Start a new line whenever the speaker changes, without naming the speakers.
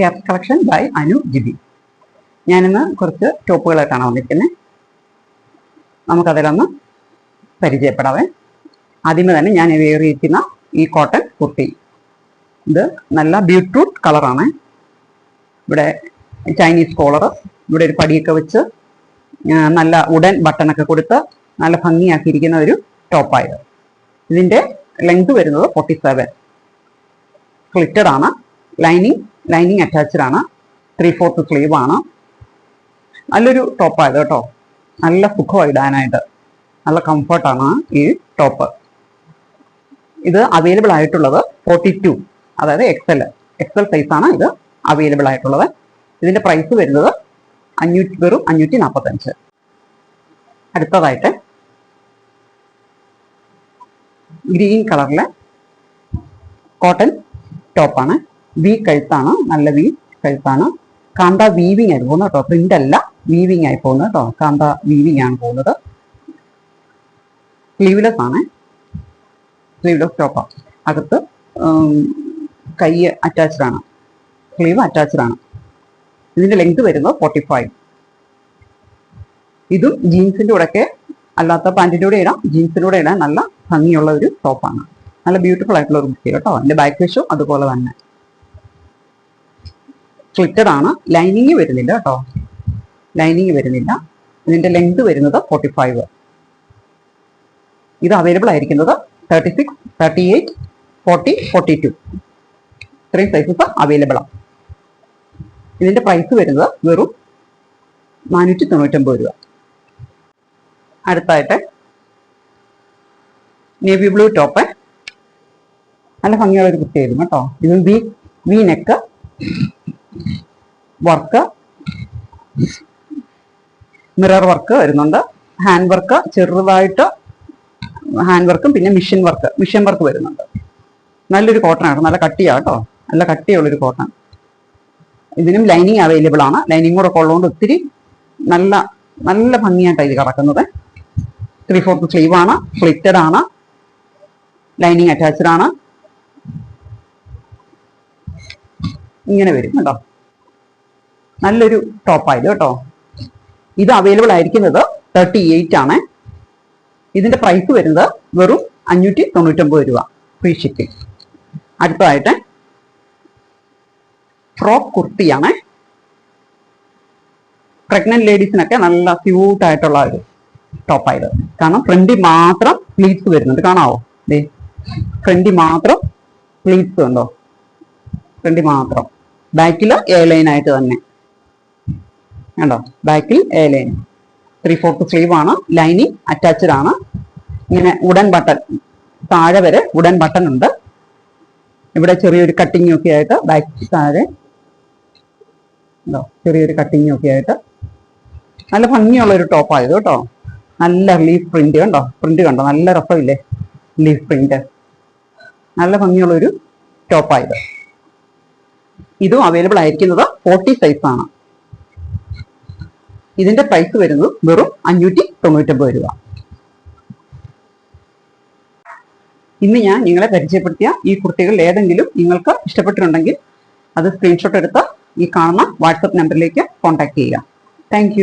Hair collection by Anu GB ഞാനിന്ന് കുറച്ച് ടോപ്പുകളായിട്ടാണ് വന്നിരിക്കുന്നത് നമുക്കതിലൊന്ന് പരിചയപ്പെടാവേ. ആദ്യമേ തന്നെ ഞാൻ ഏറിയിരിക്കുന്ന ഈ കോട്ടൺ കുർത്തി. ഇത് നല്ല ബീട്രൂട്ട് കളറാണ് ഇവിടെ ചൈനീസ് കോളർ ഇവിടെ ഒരു പടിയൊക്കെ വെച്ച് നല്ല ഉടൻ ബട്ടണൊക്കെ കൊടുത്ത് നല്ല ഭംഗിയാക്കിയിരിക്കുന്ന ഒരു ടോപ്പായത് ഇതിന്റെ ലെങ്ത് വരുന്നത് ഫോർട്ടി സെവൻ സ്ലിറ്റഡ് ആണ്. ലൈനിങ് ലൈനിങ് അറ്റാച്ച്ഡ് ആണ്. ത്രീ ഫോർത്ത് സ്ലീവ് ആണ്. നല്ലൊരു ടോപ്പായത് കേട്ടോ. നല്ല സുഖമായി ഇടാനായിട്ട്. നല്ല കംഫർട്ടാണ് ഈ ടോപ്പ് ഇത് അവൈലബിൾ ആയിട്ടുള്ളത് ഫോർട്ടി ടു അതായത് എക്സൽ എക്സൽ സൈസാണ് ഇത് അവൈലബിൾ ആയിട്ടുള്ളത്. ഇതിന്റെ പ്രൈസ് വരുന്നത് അഞ്ഞൂറ്റി വെറും അഞ്ഞൂറ്റി നാൽപ്പത്തഞ്ച് അടുത്തതായിട്ട് ഗ്രീൻ കളറിലെ കോട്ടൺ ടോപ്പാണ് വി കഴുത്താണ്. നല്ല വി കഴുത്താണ്. കാന്ത വീവിങ് ആയി പോകുന്നത് കേട്ടോ. പ്രിന്റ് അല്ല വീവിങ് ആയി പോകുന്നത് കേട്ടോ. കാന്ത വീവിങ് ആണ് പോകുന്നത്. സ്ലീവ്ലെസ് ആണ്. സ്ലീവ്ലെസ് ടോപ്പാണ് അകത്ത് കൈ അറ്റാച്ച്ഡ് ആണ്. സ്ലീവ് അറ്റാച്ച്ഡ് ആണ്. ഇതിന്റെ ലെങ്ത് വരുന്നത് ഫോർട്ടി ഫൈവ് ഇതും ജീൻസിന്റെ കൂടെയൊക്കെ അല്ലാത്ത പാന്റിന്റെ കൂടെ ഇടാം. ജീൻസിന്റെ കൂടെ ഇടാൻ നല്ല ഭംഗിയുള്ള ഒരു ടോപ്പാണ് നല്ല ബ്യൂട്ടിഫുൾ ആയിട്ടുള്ള ഒരു ബുക്ക് കേട്ടോ. അതിന്റെ ബാക്ക് വശവും അതുപോലെ തന്നെ. സ്ലിറ്റഡ് ആണ്. ലൈനിങ് വരുന്നില്ല കേട്ടോ ലൈനിങ് വരുന്നില്ല. ഇതിന്റെ ലെങ്ത് വരുന്നത് ഫോർട്ടി ഫൈവ് ഇത് അവൈലബിൾ ആയിരിക്കുന്നത് thirty six thirty eight forty forty two ഇത്രയും സൈസസ് അവൈലബിൾ ആണ് ഇതിന്റെ പ്രൈസ് വരുന്നത് വെറും നാനൂറ്റി തൊണ്ണൂറ്റൊമ്പത് രൂപ. അടുത്തായിട്ട് നേവി ബ്ലൂ ടോപ്പ് നല്ല ഭംഗിയുള്ള ഒരു കുർത്തിയായിരുന്നു കേട്ടോ ഇത് V V neck work mirror work വരുന്നുണ്ട്. ഹാൻഡ് വർക്ക് ചെറുതായിട്ട് ഹാൻഡ് വർക്കും പിന്നെ മിഷൻ വർക്ക് മിഷൻ വർക്ക് വരുന്നുണ്ട്. നല്ലൊരു കോട്ടൺ ആണ്. നല്ല കട്ടിയാട്ടോ നല്ല കട്ടിയുള്ളൊരു കോട്ടൺ ഇതിനും ലൈനിങ് അവൈലബിൾ ആണ്. ലൈനിങ് കൂടെ ഉള്ളതുകൊണ്ട് ഒത്തിരി നല്ല നല്ല ഭംഗിയായിട്ടാണ് ഇത് കിടക്കുന്നത്. ത്രീ ഫോർത്ത് സ്ലീവ് ആണ്. ഫ്ലിറ്റഡ് ആണ്. ലൈനിങ് അറ്റാച്ച്ഡ് ആണ്. ഇങ്ങനെ വരും കേട്ടോ. നല്ലൊരു ടോപ്പായത് കേട്ടോ. ഇത് അവൈലബിൾ ആയിരിക്കുന്നത് തേർട്ടി എയ്റ്റ് ആണ്. ഇതിന്റെ പ്രൈസ് വരുന്നത് വെറും അഞ്ഞൂറ്റി തൊണ്ണൂറ്റൊമ്പത് രൂപ ഫ്രീ ഷിപ്പിംഗ് അടുത്തതായിട്ട് ഫ്രോക്ക് കുർത്തിയാണ്. പ്രഗ്നന്റ് ലേഡീസിനൊക്കെ നല്ല ക്യൂട്ട് ആയിട്ടുള്ള ഒരു ടോപ്പായത് കാരണം ഫ്രണ്ടിൽ മാത്രം പ്ലീറ്റ്സ് വരുന്നുണ്ട്. കാണാവോ? ദേ ഫ്രണ്ടിൽ മാത്രം പ്ലീറ്റ്സ് ഉണ്ടോ? ഫ്രണ്ടിൽ മാത്രം. ബാക്കിൽ എ ലൈൻ ആയിട്ട് തന്നെ. കണ്ടോ? ബാക്കിൽ A line three fourth sleeve ആണ്. ലൈനിങ് അറ്റാച്ച്ഡ് ആണ്. ഇങ്ങനെ ഉടൻ ബട്ടൺ താഴെ വരെ ഉടൻ ബട്ടൺ ഉണ്ട്. ഇവിടെ ചെറിയൊരു കട്ടിങ് ഒക്കെ ആയിട്ട് ബാക്ക് താഴെ ചെറിയൊരു കട്ടിങ് ഒക്കെ ആയിട്ട്. നല്ല ഭംഗിയുള്ള ഒരു ടോപ്പായത് കേട്ടോ. നല്ല ലീഫ് പ്രിന്റ് കണ്ടോ? പ്രിന്റ് കണ്ടോ? നല്ല രസമില്ലേ? ലീഫ് പ്രിന്റ് നല്ല ഭംഗിയുള്ള ഒരു ടോപ്പായത് ഇതും അവൈലബിൾ ആയിരിക്കുന്നത് ഫോർട്ടി ആണ്. ഇതിന്റെ പ്രൈസ് വരുന്നത് വെറും അഞ്ഞൂറ്റി തൊണ്ണൂറ്റൊമ്പത് രൂപ. ഇന്ന് ഞാൻ നിങ്ങളെ പരിചയപ്പെടുത്തിയ ഈ കുർത്തികൾ ഏതെങ്കിലും നിങ്ങൾക്ക് ഇഷ്ടപ്പെട്ടിട്ടുണ്ടെങ്കിൽ അത് സ്ക്രീൻഷോട്ട് എടുത്ത് ഈ കാണുന്ന വാട്സപ്പ് നമ്പറിലേക്ക് കോൺടാക്ട് ചെയ്യുക. താങ്ക്